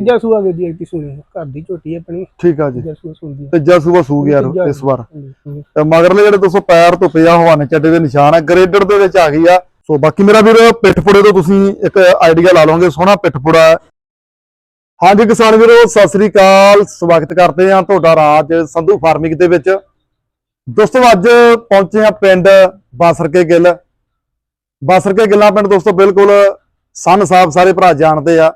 ਤੀਜਾ ਸੂਆ ਦੇ ਦੀ ਇੱਕ ਸੂਈ ਘਰ ਦੀ ਝੋਟੀ ਆਪਣੀ। ਠੀਕ ਆ ਜੀ। ਤੀਜਾ ਸੂਆ ਸੁਣਦੀ ਤੀਜਾ ਸੂਬਾ ਸੂ ਗਿਆ ਤੀਜਾ ਇਸ ਵਾਰ। ਹਾਂਜੀ। ਤੇ ਮਗਰਲੇ ਜਿਹੜੇ ਦੋਸਤੋ ਪੈਰ ਤੋਂ ਪਿਆ ਹਵਾਨੇ ਚੱਡੇ ਦੇ ਨਿਸ਼ਾਨ ਆ ਗ੍ਰੇਡਰ ਦੇ ਵਿੱਚ ਆ ਗਈ ਆ। ਸੋ ਬਾਕੀ ਮੇਰਾ ਵੀਰ ਪਿੱਠਪੁੜੇ ਤੋਂ ਤੁਸੀਂ ਇੱਕ ਆਈਡੀਆ ਲਾ ਲਓਗੇ ਸੋਹਣਾ ਪਿੱਠਪੁੜਾ। ਹੈ। ਹਾਂਜੀ ਕਿਸਾਨ ਵੀਰੋ ਸਤਿ ਸ੍ਰੀ ਅਕਾਲ। ਸਵਾਗਤ ਕਰਦੇ ਆ ਤੁਹਾਡਾ ਰਾਜ ਸੰਧੂ ਫਾਰਮਿੰਗ ਦੇ ਵਿੱਚ। ਦੋਸਤੋ ਅੱਜ ਪਹੁੰਚੇ ਆ ਪਿੰਡ ਬਾਸਰਕੇ ਗਿੱਲ। ਬਾਸਰਕੇ ਗਿੱਲਾਂ ਪਿੰਡ ਦੋਸਤੋ ਬਿਲਕੁਲ ਸੰਨ ਸਾਹਿਬ ਸਾਰੇ ਭਰਾ ਜਾਣਦੇ ਆ।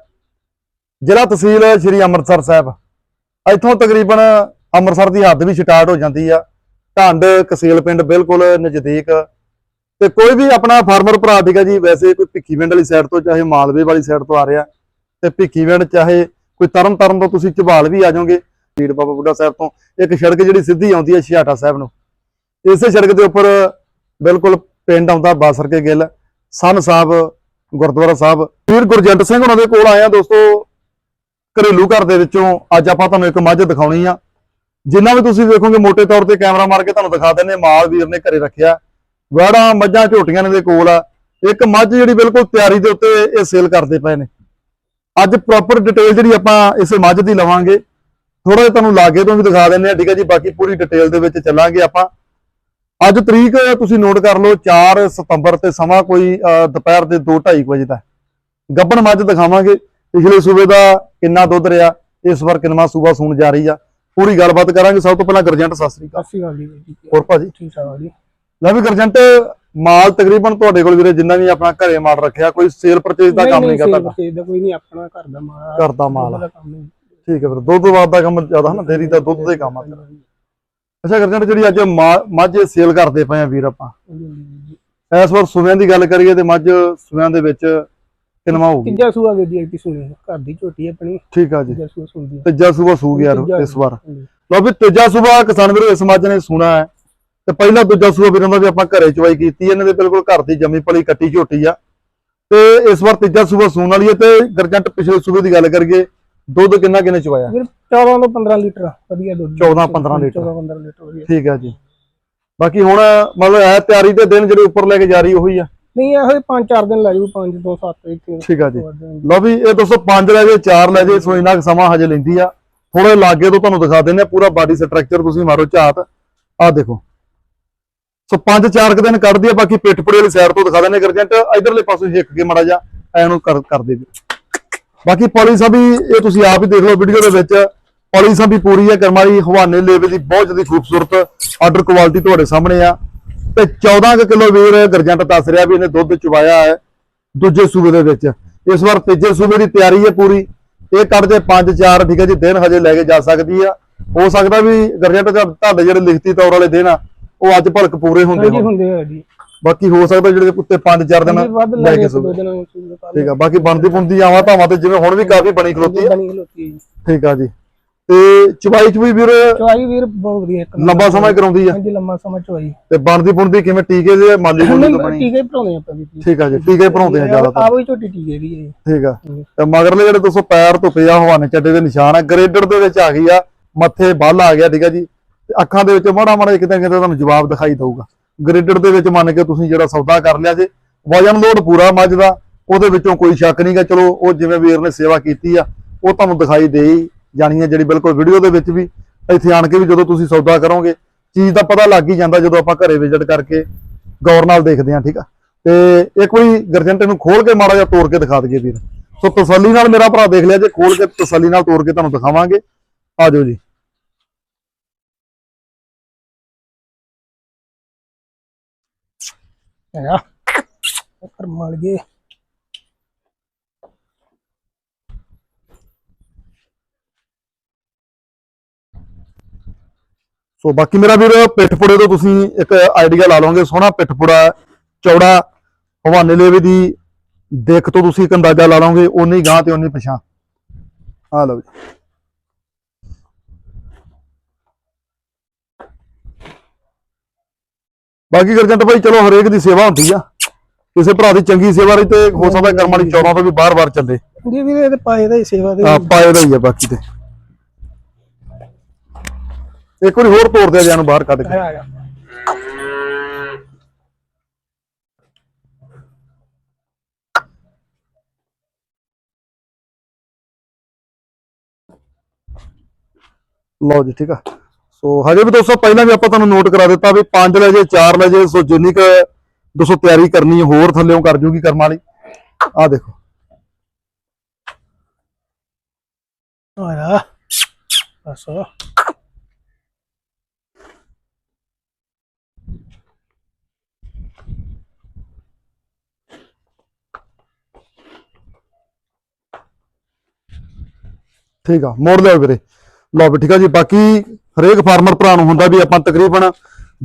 ਜ਼ਿਲ੍ਹਾ ਤਹਿਸੀਲ ਸ਼੍ਰੀ ਅੰਮ੍ਰਿਤਸਰ ਸਾਹਿਬ। ਇੱਥੋਂ ਤਕਰੀਬਨ ਅੰਮ੍ਰਿਤਸਰ ਦੀ ਹੱਦ ਵੀ ਸਟਾਰਟ ਹੋ ਜਾਂਦੀ ਆ। ਢੰਡ, ਕਸੇਲ ਪਿੰਡ ਬਿਲਕੁਲ ਨਜ਼ਦੀਕ। ਤੇ ਕੋਈ ਵੀ ਆਪਣਾ ਫਾਰਮਰ ਭਰਾ ਠੀਕ ਹੈ ਜੀ, ਵੈਸੇ ਕੋਈ ਭਿੱਖੀਵਿੰਡ ਵਾਲੀ ਸਾਈਡ ਤੋਂ ਚਾਹੇ ਮਾਲਵੇ ਵਾਲੀ ਸਾਈਡ ਤੋਂ ਆ ਰਿਹਾ। ਤੇ ਭਿੱਖੀਵਿੰਡ ਚਾਹੇ ਕੋਈ ਤਰਨ ਤਾਰਨ ਤੋਂ ਤੁਸੀਂ ਝਬਾਲ ਵੀ ਆ ਜਾਓਗੇ, ਪੀਰ ਬਾਬਾ ਬੁੱਢਾ ਸਾਹਿਬ ਤੋਂ। ਇੱਕ ਸੜਕ ਜਿਹੜੀ ਸਿੱਧੀ ਆਉਂਦੀ ਹੈ ਛਿਆਟਾ ਸਾਹਿਬ ਨੂੰ। ਇਸੇ ਸੜਕ ਦੇ ਉੱਪਰ ਬਿਲਕੁਲ ਪਿੰਡ ਆਉਂਦਾ ਬਾਸਰ ਕੇ ਗਿੱਲ, ਸਨ ਸਾਹਿਬ, ਗੁਰਦੁਆਰਾ ਸਾਹਿਬ। ਵੀਰ ਗੁਰਜੰਟ ਸਿੰਘ ਉਹਨਾਂ ਦੇ ਕੋਲ ਆਇਆ ਦੋਸਤੋ। ਘਰੇਲੂ ਘਰ ਦੇ ਵਿੱਚੋਂ ਅੱਜ ਆਪਾਂ ਤੁਹਾਨੂੰ ਇੱਕ ਮੱਝ ਦਿਖਾਉਣੀ ਆ। ਜਿੰਨਾ ਵੀ ਤੁਸੀਂ ਵੇਖੋਗੇ ਮੋٹے ਤੌਰ ਤੇ ਕੈਮਰਾ ਮਾਰ ਕੇ ਤੁਹਾਨੂੰ ਦਿਖਾ ਦਿੰਨੇ ਮਾਲ ਵੀਰ ਨੇ ਘਰੇ ਰੱਖਿਆ। ਵਾੜਾ ਮੱਝਾਂ, ਝੋਟੀਆਂ ਨੇ ਦੇ ਕੋਲ ਆ। ਇੱਕ ਮੱਝ ਜਿਹੜੀ ਬਿਲਕੁਲ ਤਿਆਰੀ ਦੇ ਉੱਤੇ ਇਹ ਸੇਲ ਕਰਦੇ ਪਏ ਨੇ। ਅੱਜ ਪ੍ਰੋਪਰ ਡਿਟੇਲ ਜਿਹੜੀ ਆਪਾਂ ਇਸੇ ਮੱਝ ਦੀ ਲਵਾਂਗੇ। ਥੋੜਾ ਜਿਹਾ ਤੁਹਾਨੂੰ ਲਾਗੇ ਤੋਂ ਵੀ ਦਿਖਾ ਦਿੰਨੇ ਆ ਠੀਕ ਹੈ ਜੀ? ਬਾਕੀ ਪੂਰੀ ਡਿਟੇਲ ਦੇ ਵਿੱਚ ਚੱਲਾਂਗੇ ਆਪਾਂ। ਅੱਜ ਤਰੀਕ ਤੁਸੀਂ ਨੋਟ ਕਰ ਲਓ 4 ਸਤੰਬਰ ਤੇ ਸਮਾਂ ਕੋਈ ਦੁਪਹਿਰ ਦੇ 2:30 ਵਜੇ ਦਾ। ਗੱਬਣ ਮੱਝ ਦਿਖਾਵਾਂਗੇ। ਪਿਛਲੇ ਸੂਬੇ ਦਾ ਕਿੰਨਾ ਦੁੱਧ ਰਿਹਾ ਇਸ ਵਾਰ ਕਿੰਨਾ ਸੂਬਾ ਸੂਣ ਜਾ ਰਹੀ ਆ। ਪੂਰੀ ਗੱਲਬਾਤ ਕਰਾਂਗੇ। ਸਭ ਤੋਂ ਪਹਿਲਾਂ ਗਰਜੰਟ ਸਤਿ ਸ੍ਰੀ ਅਕਾਲ। ਸਤਿ ਸ਼੍ਰੀ ਅਕਾਲ ਜੀ। ਵੀਰ ਜੀ ਹੋਰ ਭਾਜੀ? ਠੀਕ ਠਾਕ ਜੀ। ਲੈ ਵੀ ਗਰਜੰਟ ਮਾਲ ਤਕਰੀਬਨ ਤੁਹਾਡੇ ਕੋਲ ਵੀਰੇ ਜਿੰਨਾ ਵੀ ਆਪਣਾ ਘਰੇ ਮਾਲ ਰੱਖਿਆ ਕੋਈ ਸੇਲ ਪਰਚੇਜ ਦਾ ਕੰਮ ਨਹੀਂ ਕਰਦਾ ਦਾ ਕੋਈ ਨਹੀਂ ਆਪਣਾ ਘਰ ਦਾ ਮਾਲ ਘਰ ਦਾ ਮਾਲ ਠੀਕ ਹੈ ਫਿਰ ਦੁੱਧ ਬਾਦ ਦਾ ਕੰਮ ਜ਼ਿਆਦਾ ਹਨਾ ਡੇਰੀ ਦਾ ਦੁੱਧ ਦਾ ਕੰਮ ਆ। ਅੱਛਾ ਗਰਜੰਟ ਜਿਹੜੀ ਅੱਜ ਮੱਝ ਸੇਲ ਕਰਦੇ ਪਏ ਆ ਵੀਰ ਆਪਾਂ। ਇਸ ਵਾਰ ਸੁਵਿਆਂ ਦੀ ਗੱਲ ਕਰੀਏ ਤੇ ਮੱਝ ਸੁਵਿਆਂ ਦੇ ਵਿੱਚ ਕਿੰਨਵਾ ਹੋਊਗੀ ਤੀਜਾ ਸੂਆ ਦੀ ਇੱਕ ਸੂਈ ਘਰ ਦੀ ਝੋਟੀ ਆਪਣੀ। ਠੀਕ ਆ ਜੀ। ਤੀਜਾ ਸੂਆ ਸੁਣਦੀ ਤੀਜਾ ਸੂਬਾ ਸੂ ਗਿਆ ਇਸ ਵਾਰ। ਲਓ ਵੀ ਤੀਜਾ ਸੂਬਾ ਕਿਸਾਨ ਵੀਰੋ ਇਸ ਮੱਝ ਨੇ ਸੁਣਾ ਹੈ। ਤੇ ਪਹਿਲਾ ਦੂਜਾ ਸੂਬਾ ਵੀਰਾਂ ਦਾ ਵੀ ਆਪਾਂ ਘਰੇ ਚਵਾਈ ਕੀਤੀ। ਇਹਨਾਂ ਦੇ ਬਿਲਕੁਲ ਘਰ ਦੀ ਜੰਮੀ ਪਲੀ ਕੱਟੀ ਝੋਟੀ ਆ। ਤੇ ਇਸ ਵਾਰ ਤੀਜਾ ਸੂਬਾ ਸੂਣ ਵਾਲੀ ਹੈ ਤੇ ਗਰਜੰਟ ਪਿਛਲੇ ਸੂਬੇ ਦੀ ਗੱਲ ਕਰੀਏ ਦੁੱਧ ਕਿੰਨਾ ਕਿੰਨੇ ਚਵਾਇਆ ਵੀਰ 14 ਤੋਂ 15 ਲੀਟਰ ਵਧੀਆ ਦੁੱਧ। 14 15 ਲੀਟਰ। 14 15 ਲੀਟਰ ਵਧੀਆ। ਠੀਕ ਹੈ ਜੀ। ਬਾਕੀ ਹੁਣ ਮਤਲਬ ਹੈ ਤਿਆਰੀ ਦੇ ਦਿਨ ਜਿਹੜੇ ਉੱਪਰ ਲੈ ਕੇ ਜਾ ਰਹੀ ਉਹੀ ਆ। ਨਹੀਂ ਇਹੋ 5-4 ਦਿਨ ਲੈ ਜੂ 5 ਤੋਂ 7 ਇੱਕ ਠੀਕ ਆ ਜੀ। ਲਓ ਵੀ ਇਹ 205 ਲੈ ਜੇ 4 ਲੈ ਜੇ ਸੋ ਇੰਨਾ ਸਮਾਂ ਹਜੇ ਲੈਂਦੀ ਆ। ਥੋੜੇ ਲਾਗੇ ਤੋਂ ਤੁਹਾਨੂੰ ਦਿਖਾ ਦਿੰਦੇ ਆ ਪੂਰਾ ਬਾਡੀ ਸਟਰਕਚਰ ਤੁਸੀਂ ਮਾਰੋ ਝਾਤ। ਆ ਦੇਖੋ। ਸੋ 5-4 ਦਿਨ ਕੱਢਦੀ ਆ ਬਾਕੀ ਪਿੱਠਪੁੜੇ ਵਾਲੀ ਸਾਈਡ ਤੋਂ ਦਿਖਾ ਦਿੰਦੇ ਗਰਜੈਂਟ ਇਧਰਲੇ ਪਾਸੋਂ ਹਿੱਕ ਕੇ ਮੜਾ ਜਾ ਐਨੂੰ ਕਰ ਕਰਦੇ ਵੀ ਬਾਕੀ ਪਾਲਿਸਾ ਵੀ ਇਹ ਤੁਸੀਂ ਆਪ ਹੀ ਦੇਖ ਲਓ ਵੀਡੀਓ ਦੇ ਵਿੱਚ। ਪਾਲਿਸਾ ਵੀ ਪੂਰੀ ਹੈ ਕਰਮਾਰੀ ਹਵਾਨੇ ਲੇਵੇ ਦੀ ਬਹੁਤ ਜ਼ਿਆਦਾ ਖੂਬਸੂਰਤ ਆਰਡਰ ਕੁਆਲਿਟੀ ਤੁਹਾਡੇ ਸਾਹਮਣੇ ਆ। ਤੇ 14 ਕੁ ਕਿਲੋ ਵੀਰ ਗਰਜੰਟ ਦੱਸ ਰਿਹਾ ਵੀ ਇਹਨੇ ਦੁੱਧ ਚੁਵਾਇਆ ਹੈ ਦੂਜੇ ਸੂਬੇ ਦੇ ਵਿੱਚ। ਇਸ ਵਾਰ ਤੀਜੇ ਸੂਬੇ ਦੀ ਤਿਆਰੀ ਹੈ ਪੂਰੀ। ਇਹ ਕੱਢ ਜੇ 5-4 ਠੀਕ ਹੈ ਜੀ ਦਿਨ ਹਜੇ ਲੈ ਕੇ ਜਾ ਸਕਦੀ ਆ। ਹੋ ਸਕਦਾ ਵੀ ਗਰਜੰਟ ਦਾ ਤੁਹਾਡੇ ਜਿਹੜੇ ਲਿਖਤੀ ਤੌਰ ਵਾਲੇ ਦਿਨ ਆ ਉਹ ਅੱਜ ਭਲਕ ਪੂਰੇ ਹੁੰਦੇ ਹੋਣ। ਹੁੰਦੇ ਆ ਜੀ। ਬਾਕੀ ਹੋ ਸਕਦਾ ਜਿਹੜੇ ਉੱਤੇ 5-4 ਦਿਨ ਲੈ ਕੇ ਸੂਬੇ ਦੋ ਠੀਕ ਆ ਬਾਕੀ ਬਣਦੀ ਬੁਣਦੀ ਆਵਾਂ ਧਾਵਾਂ ਤੇ ਜਿਵੇਂ ਹੁਣ ਵੀ ਕਾਫੀ ਬਣੀ ਖਲੋਤੀ ਆ। ਠੀਕ ਆ ਜੀ। ਤੇ ਚਵਾਈ ਚ ਵੀ ਵੀਰ ਚਵਾਈ ਵੀਰ ਬਹੁਤ ਵਧੀਆ ਇੱਕ ਨੰਬਰ। ਲੰਬਾ ਸਮਾਂ ਹੀ ਕਰਾਉਂਦੀ ਆ। ਹਾਂਜੀ ਲੰਮਾ ਸਮਾਂ ਚਵਾਈ ਤੇ ਬਣਦੀ ਬੁਣਦੀ ਕਿਵੇਂ ਟੀਕੇ ਦੇ ਮਾਲੀ ਮੂਲੀ ਤੋਂ ਬਣੀ। ਟੀਕੇ ਭਰਾਉਂਦੇ ਆਪਾਂ ਵੀ ਠੀਕ ਆ ਜੀ ਟੀਕੇ ਭਰਾਉਂਦੇ ਆ ਜ਼ਿਆਦਾਤਰ। ਆਪ ਹੀ ਝੋਟੀ ਟੀਕੇ ਦੀ ਹੈ ਠੀਕ ਆ। ਤੇ ਮਗਰਲੇ ਜਿਹੜੇ ਦੋਸਤੋ ਪੈਰ ਤੋਂ ਪਿਆ ਹਵਾਨੇ ਚੱਡੇ ਦੇ ਨਿਸ਼ਾਨ ਆ ਗ੍ਰੇਡਰ ਦੇ ਵਿੱਚ ਆ ਗਈ ਆ ਮੱਥੇ ਬੱਲ ਆ ਗਿਆ ਠੀਕ ਆ ਜੀ। ਤੇ ਅੱਖਾਂ ਦੇ ਵਿੱਚ ਮਾੜਾ ਮਾੜਾ ਕਿਤੇ ਕਿਤੇ ਤੁਹਾਨੂੰ ਜਵਾਬ ਦਿਖਾਈ ਦਊਗਾ। ਗ੍ਰੇਡਰ ਦੇ ਵਿੱਚ ਮੰਨ ਕੇ ਤੁਸੀਂ ਜਿਹੜਾ ਸੌਦਾ ਕਰ ਲਿਆ ਜੇ ਵਜਨ ਲੋਡ ਪੂਰਾ ਮੱਝ ਦਾ ਉਹਦੇ ਵਿੱਚੋਂ ਕੋਈ ਸ਼ੱਕ ਨਹੀਂਗਾ ਚਲੋ ਉਹ ਜਿਵੇਂ ਵੀਰ ਨੇ ਸੇਵਾ ਕੀਤੀ ਆ ਉਹ ਤੁਹਾਨੂੰ ਦਿਖਾਈ ਦੇ ਹੀ ਜਾਣੀ ਹੈ ਜਿਹੜੀ ਬਿਲਕੁਲ ਵੀਡੀਓ ਦੇ ਵਿੱਚ ਵੀ ਇੱਥੇ ਆਣ ਕੇ ਵੀ ਜਦੋਂ ਤੁਸੀਂ ਸੌਦਾ ਕਰੋਗੇ, ਚੀਜ਼ ਦਾ ਪਤਾ ਲੱਗ ਹੀ ਜਾਂਦਾ ਜਦੋਂ ਆਪਾਂ ਘਰੇ ਵਿਜ਼ਿਟ ਕਰਕੇ ਗੌਰ ਨਾਲ ਦੇਖਦੇ ਹਾਂ, ਠੀਕ ਆ? ਤੇ ਇੱਕ ਵਾਰੀ ਗਰਜੰਟੇ ਨੂੰ ਖੋਲ ਕੇ ਮਾੜਾ ਜਿਹਾ ਤੋੜ ਕੇ ਦਿਖਾ ਦਈਏ ਵੀਰ। ਸੋ ਤਸੱਲੀ ਨਾਲ ਮੇਰਾ ਭਰਾ ਦੇਖ ਲਿਆ, ਜੇ ਖੋਲ ਕੇ ਤਸੱਲੀ ਨਾਲ ਤੋੜ ਕੇ ਤੁਹਾਨੂੰ ਦਿਖਾਵਾਂਗੇ। ਆ ਜਾਓ ਜੀ। ਹੈਗਾ ਕਰ ਮਲ ਗਏ। ਸੋ ਬਾਕੀ ਮੇਰਾ ਵੀਰ ਪਿੱਠਪੁੜੇ ਤੋਂ ਤੁਸੀਂ ਇੱਕ ਆਈਡੀਆ ਲਾ ਲਓਗੇ। ਸੋਹਣਾ ਪਿੱਠਪੁੜਾ ਚੌੜਾ ਹਵਾਨੇ ਲੇਵੇ ਦੀ ਦੇਖ ਤੋਂ ਤੁਸੀਂ ਇੱਕ ਅੰਦਾਜ਼ਾ ਲਾ ਲਓਗੇ ਉਨੀ ਗਾਂ ਤੇ ਉਨੀ ਪਛਾਂ ਆ ਲਓ ਜੀ। ਬਾਕੀ ਗਰਜੰਟ ਭਾਈ ਚਲੋ ਹਰੇਕ ਦੀ ਸੇਵਾ ਹੁੰਦੀ ਆ। ਕਿਸੇ ਭਰਾ ਦੀ ਚੰਗੀ ਸੇਵਾ ਰਹੀ ਤੇ ਹੋ ਸਕਦਾ ਕਰਮ ਵਾਲੀ ਚੌਰਾਂ ਤੋਂ ਵੀ ਬਾਰ-ਬਾਰ ਚੱਲੇ। ਜੀ ਵੀਰ ਇਹਦੇ ਪਾਏ ਦਾ ਹੀ ਸੇਵਾ ਦੇ ਆ ਪਾਏ ਦਾ ਹੀ ਆ ਬਾਕੀ ਤੇ। ਇੱਕ ਵਾਰੀ ਹੋਰ ਤੋੜ ਦਿਆ ਜਾਂ ਨੂੰ ਬਾਹਰ ਕੱਢ ਕੇ। ਆ ਗਿਆ ਲਓ ਜੀ ਠੀਕ ਆ। ਸੋ ਹਜੇ ਵੀ ਦੋਸਤੋ ਪਹਿਲਾਂ ਵੀ ਆਪਾਂ ਤੁਹਾਨੂੰ ਨੋਟ ਕਰਾ ਦਿੱਤਾ ਵੀ 5 ਲੈ ਜੇ 4 ਲੈ ਜੇ ਸੋ ਜਿੰਨੀ ਕ ਦੋਸਤੋ ਤਿਆਰੀ ਕਰਨੀ ਹੈ ਹੋਰ ਥੱਲੇੋਂ ਕਰ ਜੂਗੀ ਕਰਮ ਵਾਲੀ। ਆ ਦੇਖੋ। ਆਇਆ। ਬਸ। ਠੀਕ ਆ, ਮੋੜ ਲਿਓ ਵੀਰੇ। ਲਓ ਵੀ ਠੀਕ ਆ ਜੀ, ਬਾਕੀ ਹਰੇਕ ਫਾਰਮਰ ਭਰਾ ਨੂੰ ਹੁੰਦਾ ਵੀ ਆਪਾਂ ਤਕਰੀਬਨ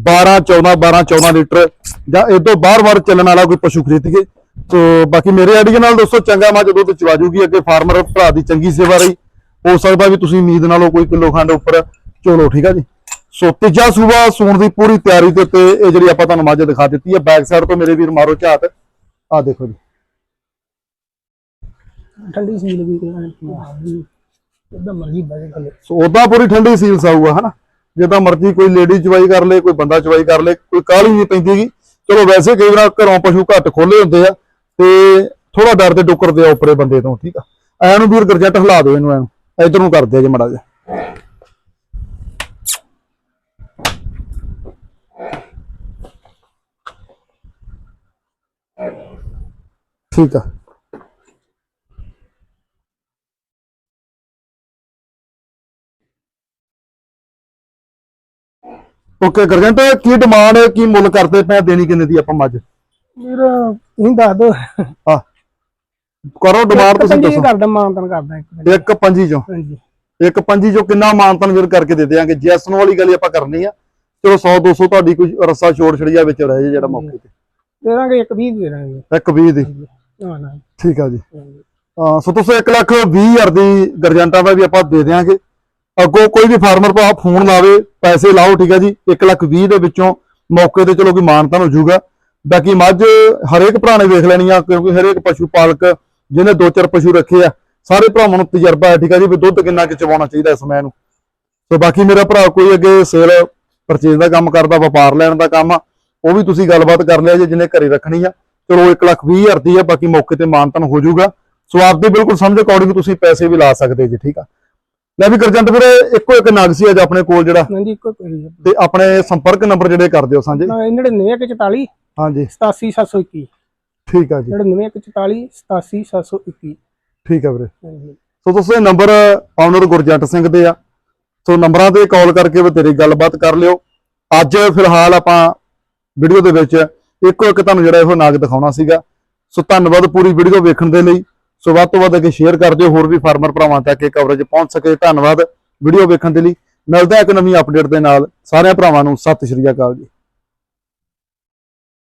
12 14 12 14 ਲੀਟਰ ਜਾਂ ਇਹ ਤੋਂ ਬਾਹਰ-ਬਾਹਰ ਚੱਲਣ ਵਾਲਾ ਕੋਈ ਪਸ਼ੂ ਖਰੀਦੀਏ। ਸੋ ਬਾਕੀ ਮੇਰੇ ਆਈਡੀਆ ਨਾਲ ਦੋਸਤੋ, ਚੰਗਾ ਮੱਝ ਦੁੱਧ ਚਵਾ ਜੂਗੀ, ਅੱਗੇ ਫਾਰਮਰ ਭਰਾ ਦੀ ਚੰਗੀ ਸੇਵਾ ਰਹੀ। ਹੋ ਸਕਦਾ ਵੀ ਤੁਸੀਂ ਉਮੀਦ ਨਾਲੋਂ ਕੋਈ ਕਿਲੋ ਖੰਡ ਉੱਪਰ ਚੋਲੋ, ਠੀਕ ਆ ਜੀ। ਸੋ ਤੀਜਾ ਸੂਬਾ ਸੂਣ ਦੀ ਪੂਰੀ ਤਿਆਰੀ ਦੇ ਉੱਤੇ ਇਹ ਜਿਹੜੀ ਆਪਾਂ ਤੁਹਾਨੂੰ ਮੱਝ ਦਿਖਾ ਦਿੱਤੀ ਹੈ ਬੈਕ ਸਾਈਡ ਤੋਂ ਮੇਰੇ ਵੀਰ ਮਾਰੋ ਝਾਤ। ਆ ਦੇਖੋ ਜੀ। ਠੰਡੀ ਸੀਲ ਵੀ ਕੋਈ ਇਦਾਂ ਮਰਜ਼ੀ ਬਜੇ ਖਲੇ। ਸੋ ਉਦਾਂ ਪੂਰੀ ਠੰਡੀ ਸੀਲਸ ਆਊਗਾ ਹਨਾ? ਜਿੱਦਾਂ ਮਰਜ਼ੀ ਕੋਈ ਲੇਡੀ ਚਵਾਈ ਕਰ ਲੇ, ਕੋਈ ਬੰਦਾ ਚਵਾਈ ਕਰ ਲੇ, ਕੋਈ ਕਾਹਲੀ ਨਹੀਂ ਪੈਂਦੀਗੀ ਚਲੋ ਵੈਸੇ ਕਈ ਵਾਰ ਘਰੋਂ ਪਸ਼ੂ ਘੱਟ ਖੋਲੇ ਹੁੰਦੇ ਆ ਤੇ ਥੋੜਾ ਡਰ ਤੇ ਡੁੱਕਰਦੇ ਆ ਉੱਪਰੇ ਬੰਦੇ ਤੋਂ, ਠੀਕ ਆ? ਐ ਨੂੰ ਵੀਰ ਗਰਜਟ ਹਿਲਾ ਦਿਓ ਇਹਨੂੰ ਐਨੂੰ। ਇਧਰ ਨੂੰ ਕਰਦੇ ਆ ਜੇ ਮੜਾ ਜਾ ਠੀਕ ਆ। ਓਕੇ ਗਰਜੰਟ ਕੀ ਡਿਮਾਂਡ ਹੈ ਕੀ ਮੁੱਲ ਕਰਦੇ ਪਏ ਆ? ਦੇਣੀ ਕਿੰਨੇ ਦੀ ਆਪਾਂ ਮੱਝ? ਮੇਰਾ ਨਹੀਂ ਦੱਸ ਦੋ ਹਾਂ। ਕਰੋ ਡਿਮਾਂਡ ਤੁਸੀਂ ਦੱਸੋ। ਕਰਦਾ ਮਾਨਤਨ ਕਰਦਾ ਇੱਕ ਮਿੰਟ। ਇੱਕ ਪੰਜੀ ਚੋਂ। ਹਾਂਜੀ। ਇੱਕ ਪੰਜੀ ਚੋਂ ਕਿੰਨਾ ਮਾਨਤਨ ਵੀਰ ਕਰਕੇ ਦੇ ਦਿਆਂਗੇ? ਜੈਸਨ ਵਾਲੀ ਗੱਲ ਹੀ ਆਪਾਂ ਕਰਨੀ ਆ। ਚਲੋ 100 200 ਤੁਹਾਡੀ ਕੋਈ ਰਸਾ ਛੋੜ ਛੜੀ ਜਾ ਵਿੱਚ ਰਹਿ ਜੇ ਜਿਹੜਾ ਮੌਕੇ ਤੇ। ਦੇ ਦਾਂਗੇ ਇੱਕ 20 ਦੇ ਦਾਂਗੇ। ਇੱਕ 20 ਦੀ। ਨਾ ਨਾ। ਠੀਕ ਆ ਜੀ। ਹਾਂਜੀ। ਹਾਂ ਸੋ ਤੁਸੀਂ 1 ਲੱਖ 20 ਹਜ਼ਾਰ ਦੀ ਗਰਜੰਟਾਂ ਦਾ ਵੀ ਆਪਾਂ ਦੇ ਦਿਆਂਗੇ। ਅੱਗੋਂ ਕੋਈ ਵੀ ਫਾਰਮਰ ਭਰਾ ਫੋਨ ਲਾਵੇ, ਪੈਸੇ ਲਾਓ, ਠੀਕ ਆ ਜੀ 1 ਲੱਖ 20 ਦੇ ਵਿੱਚੋਂ ਮੌਕੇ ਤੇ ਚਲੋ ਕੋਈ ਮਾਨਤਨ ਹੋ ਜਾਊਗਾ। ਬਾਕੀ ਮੱਝ ਹਰੇਕ ਭਰਾ ਨੇ ਵੇਖ ਲੈਣੀ ਆ, ਕਿਉਂਕਿ ਹਰੇਕ ਪਸ਼ੂ ਪਾਲਕ ਜਿਹਨੇ ਦੋ ਚਾਰ ਪਸ਼ੂ ਰੱਖੇ ਆ, ਸਾਰੇ ਭਰਾਵਾਂ ਨੂੰ ਤਜਰਬਾ ਹੈ, ਠੀਕ ਹੈ ਜੀ, ਵੀ ਦੁੱਧ ਕਿੰਨਾ ਕਿ ਚਵਾਉਣਾ ਚਾਹੀਦਾ ਇਸ ਸਮੇਂ ਨੂੰ। ਸੋ ਬਾਕੀ ਮੇਰਾ ਭਰਾ ਕੋਈ ਅੱਗੇ ਸੇਲ ਪਰਚੇਜ਼ ਦਾ ਕੰਮ ਕਰਦਾ, ਵਪਾਰ ਲੈਣ ਦਾ ਕੰਮ ਆ, ਉਹ ਵੀ ਤੁਸੀਂ ਗੱਲਬਾਤ ਕਰ ਲਿਆ ਜੇ ਜਿਹਨੇ ਘਰੇ ਰੱਖਣੀ ਆ। ਚਲੋ 1 ਲੱਖ 20 ਹਜ਼ਾਰ ਦੀ ਆ, ਬਾਕੀ ਮੌਕੇ ਤੇ ਮਾਨਤਨ ਹੋ ਜਾਊਗਾ। ਸੋ ਆਪਦੇ ਬਿਲਕੁਲ ਸਮਝ ਅਕੋਰਡਿੰਗ ਤੁਸੀਂ ਪੈਸੇ ਵੀ ਲਾ ਸਕਦੇ ਜੀ, ਠੀਕ ਆ। ਲੈ ਵੀ ਗਰਜੰਟ ਵੀਰੇ ਇੱਕੋ ਇੱਕ ਨਗ ਸੀ ਅੱਜ ਆਪਣੇ ਕੋਲ ਜਿਹੜਾ। ਹਾਂਜੀ ਇੱਕੋ ਕੋਈ ਤੇ ਆਪਣੇ ਸੰਪਰਕ ਨੰਬਰ ਜਿਹੜੇ ਕਰ ਦਿਓ ਸਾਂਝੇ? 9944 ਹਾਂਜੀ। 87721 ਠੀਕ ਆ ਜੀ। 9944 87721 ਠੀਕ ਆ ਵੀਰੇ। ਹਾਂਜੀ। ਸੋ ਦੋਸਤੋ ਇਹ ਨੰਬਰ ਆਨਰ ਗੁਰਜੰਟ ਸਿੰਘ ਦੇ ਆ। ਸੋ ਨੰਬਰਾਂ ਤੇ ਕਾਲ ਕਰਕੇ ਵੀ ਤੇਰੀ ਗੱਲਬਾਤ ਕਰ ਲਿਓ। ਅੱਜ ਫਿਲਹਾਲ ਆਪਾਂ ਵੀਡੀਓ ਦੇ ਵਿੱਚ ਇੱਕੋ ਇੱਕ ਤੁਹਾਨੂੰ ਜਿਹੜਾ ਇਹੋ ਨਾਗ ਦਿਖਾਉਣਾ ਸੀਗਾ। ਸੋ ਧੰਨਵਾਦ ਪੂਰੀ ਵੀਡੀਓ ਵੇਖਣ ਦੇ ਲਈ। ਸੋ ਵੱਧ ਤੋਂ ਵੱਧ ਅੱਗੇ ਸ਼ੇਅਰ ਕਰ ਦਿਓ, ਹੋਰ ਵੀ ਫਾਰਮਰ ਭਰਾਵਾਂ ਤੱਕ ਇਹ ਕਵਰੇਜ ਪਹੁੰਚ ਸਕੇ। ਧੰਨਵਾਦ ਵੀਡੀਓ ਵੇਖਣ ਦੇ ਲਈ। ਮਿਲਦਾ ਇੱਕ ਨਵੀਂ ਅਪਡੇਟ ਦੇ ਨਾਲ। ਸਾਰਿਆਂ ਭਰਾਵਾਂ ਨੂੰ ਸਤਿ ਸ਼੍ਰੀ ਅਕਾਲ ਜੀ।